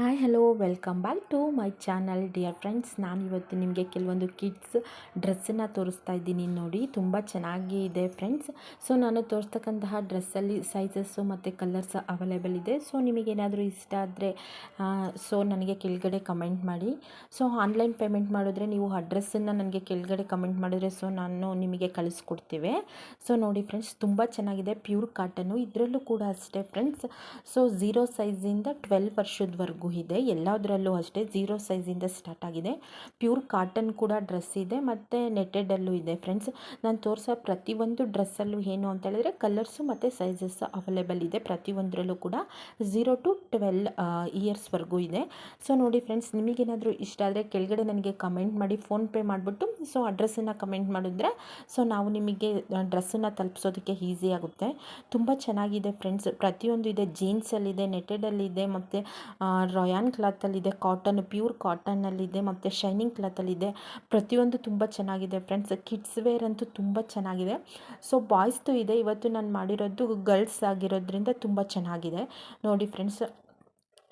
Hi hello welcome back to my channel dear friends ನಾನು ಇವತ್ತು ನಿಮಗೆ ಕೆಲವೊಂದು ಕಿಡ್ಸ್ ಡ್ರೆಸ್ಸನ್ನು ತೋರಿಸ್ತಾ ಇದ್ದೀನಿ ನೋಡಿ. ತುಂಬ ಚೆನ್ನಾಗಿ ಇದೆ ಫ್ರೆಂಡ್ಸ್ ಸೊ ನಾನು ತೋರಿಸ್ತಕ್ಕಂತಹ ಡ್ರೆಸ್ಸಲ್ಲಿ ಸೈಜಸ್ಸು ಮತ್ತು ಕಲರ್ಸ್ ಅವೈಲೇಬಲ್ ಇದೆ. ಸೊ ನಿಮಗೇನಾದರೂ ಇಷ್ಟ ಆದರೆ ಸೊ ನನಗೆ ಕೆಳಗಡೆ ಕಮೆಂಟ್ ಮಾಡಿ. ಸೊ ಆನ್ಲೈನ್ ಪೇಮೆಂಟ್ ಮಾಡಿದ್ರೆ ನೀವು ಅಡ್ರೆಸ್ಸನ್ನು ನನಗೆ ಕೆಳಗಡೆ ಕಮೆಂಟ್ ಮಾಡಿದ್ರೆ ಸೊ ನಾನು ನಿಮಗೆ ಕಳಿಸ್ಕೊಡ್ತೀವಿ. ಸೊ ನೋಡಿ ಫ್ರೆಂಡ್ಸ್ ತುಂಬ ಚೆನ್ನಾಗಿದೆ. ಪ್ಯೂರ್ ಕಾಟನ್ನು ಇದರಲ್ಲೂ ಕೂಡ ಅಷ್ಟೇ ಫ್ರೆಂಡ್ಸ್ ಸೊ ಝೀರೋ ಸೈಜಿಂದ ಟ್ವೆಲ್ ವರ್ಷದವರೆಗೂ. ಇದೆ. ಎಲ್ಲದರಲ್ಲೂ ಅಷ್ಟೇ ಝೀರೋ ಸೈಜಿಂದ ಸ್ಟಾರ್ಟ್ ಆಗಿದೆ. ಪ್ಯೂರ್ ಕಾಟನ್ ಕೂಡ ಡ್ರೆಸ್ ಇದೆ ಮತ್ತು ನೆಟೆಡಲ್ಲೂ ಇದೆ ಫ್ರೆಂಡ್ಸ್ ನಾನು ತೋರಿಸೋ ಪ್ರತಿಯೊಂದು ಡ್ರೆಸ್ಸಲ್ಲೂ ಏನು ಅಂತ ಹೇಳಿದ್ರೆ ಕಲರ್ಸು ಮತ್ತು ಸೈಜಸ್ ಅವೈಲೇಬಲ್ ಇದೆ ಪ್ರತಿಯೊಂದರಲ್ಲೂ ಕೂಡ. ಝೀರೋ ಟು ಟ್ವೆಲ್ ಇಯರ್ಸ್ವರೆಗೂ ಇದೆ. ಸೊ ನೋಡಿ ಫ್ರೆಂಡ್ಸ್ ನಿಮಗೇನಾದರೂ ಇಷ್ಟ ಆದರೆ ಕೆಳಗಡೆ ನನಗೆ ಕಮೆಂಟ್ ಮಾಡಿ ಫೋನ್ಪೇ ಮಾಡಿಬಿಟ್ಟು ಸೊ ಅಡ್ರೆಸ್ಸನ್ನು ಕಮೆಂಟ್ ಮಾಡಿದ್ರೆ ಸೊ ನಾವು ನಿಮಗೆ ಡ್ರೆಸ್ಸನ್ನು ತಲುಪಿಸೋದಕ್ಕೆ ಈಸಿ ಆಗುತ್ತೆ. ತುಂಬ ಚೆನ್ನಾಗಿದೆ ಫ್ರೆಂಡ್ಸ್ ಪ್ರತಿಯೊಂದು ಇದೆ ಜೀನ್ಸಲ್ಲಿದೆ ನೆಟೆಡಲ್ಲಿದೆ ಮತ್ತು ರಾಯಾನ್ ಕ್ಲಾತಲ್ಲಿದೆ ಕಾಟನ್ ಪ್ಯೂರ್ ಕಾಟನ್ನಲ್ಲಿದೆ ಮತ್ತು ಶೈನಿಂಗ್ ಕ್ಲಾತಲ್ಲಿದೆ ಪ್ರತಿಯೊಂದು ತುಂಬ ಚೆನ್ನಾಗಿದೆ ಫ್ರೆಂಡ್ಸ್ ಕಿಡ್ಸ್ ವೇರ್ ಅಂತೂ ತುಂಬ ಚೆನ್ನಾಗಿದೆ. ಸೊ ಬಾಯ್ಸ್ದು ಇದೆ. ಇವತ್ತು ನಾನು ಮಾಡಿರೋದು ಗರ್ಲ್ಸ್ ಆಗಿರೋದ್ರಿಂದ ತುಂಬ ಚೆನ್ನಾಗಿದೆ. ನೋಡಿ ಫ್ರೆಂಡ್ಸ್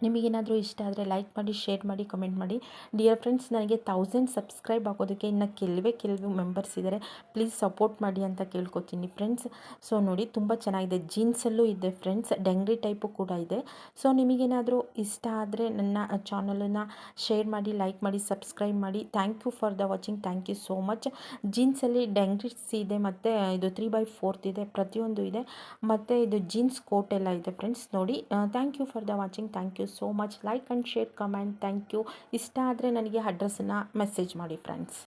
ನಿಮಗೇನಾದರೂ ಇಷ್ಟ ಆದರೆ ಲೈಕ್ ಮಾಡಿ ಶೇರ್ ಮಾಡಿ ಕಮೆಂಟ್ ಮಾಡಿ. ಡಿಯರ್ ಫ್ರೆಂಡ್ಸ್ ನನಗೆ ತೌಸಂಡ್ ಸಬ್ಸ್ಕ್ರೈಬ್ ಆಗೋದಕ್ಕೆ ಇನ್ನು ಕೆಲವೇ ಕೆಲವು ಮೆಂಬರ್ಸ್ ಇದ್ದಾರೆ ಪ್ಲೀಸ್ ಸಪೋರ್ಟ್ ಮಾಡಿ ಅಂತ ಕೇಳ್ಕೊತೀನಿ ಫ್ರೆಂಡ್ಸ್ ಸೊ ನೋಡಿ, ತುಂಬ ಚೆನ್ನಾಗಿದೆ. ಜೀನ್ಸಲ್ಲೂ ಇದೆ ಫ್ರೆಂಡ್ಸ್ ಡೆಂಗ್ರಿ ಟೈಪು ಕೂಡ ಇದೆ. ಸೊ ನಿಮಗೇನಾದರೂ ಇಷ್ಟ ಆದರೆ ನನ್ನ ಚಾನಲನ್ನು ಶೇರ್ ಮಾಡಿ ಲೈಕ್ ಮಾಡಿ ಸಬ್ಸ್ಕ್ರೈಬ್ ಮಾಡಿ. Thank you for the watching thank you so much ಜೀನ್ಸಲ್ಲಿ dungarees ಇದೆ ಮತ್ತು ಇದು ತ್ರೀ ಬೈ ಫೋರ್ತ್ ಇದೆ, ಪ್ರತಿಯೊಂದು ಇದೆ. ಮತ್ತು ಇದು ಜೀನ್ಸ್ ಕೋಟ್ ಎಲ್ಲ ಇದೆ ಫ್ರೆಂಡ್ಸ್ ನೋಡಿ thank you for the watching thank you so much like and share comment thank you ಇಷ್ಟ ಆದರೆ ನನಗೆ ಅಡ್ರೆಸ್ಸನ್ನು ಮೆಸೇಜ್ ಮಾಡಿ ಫ್ರೆಂಡ್ಸ್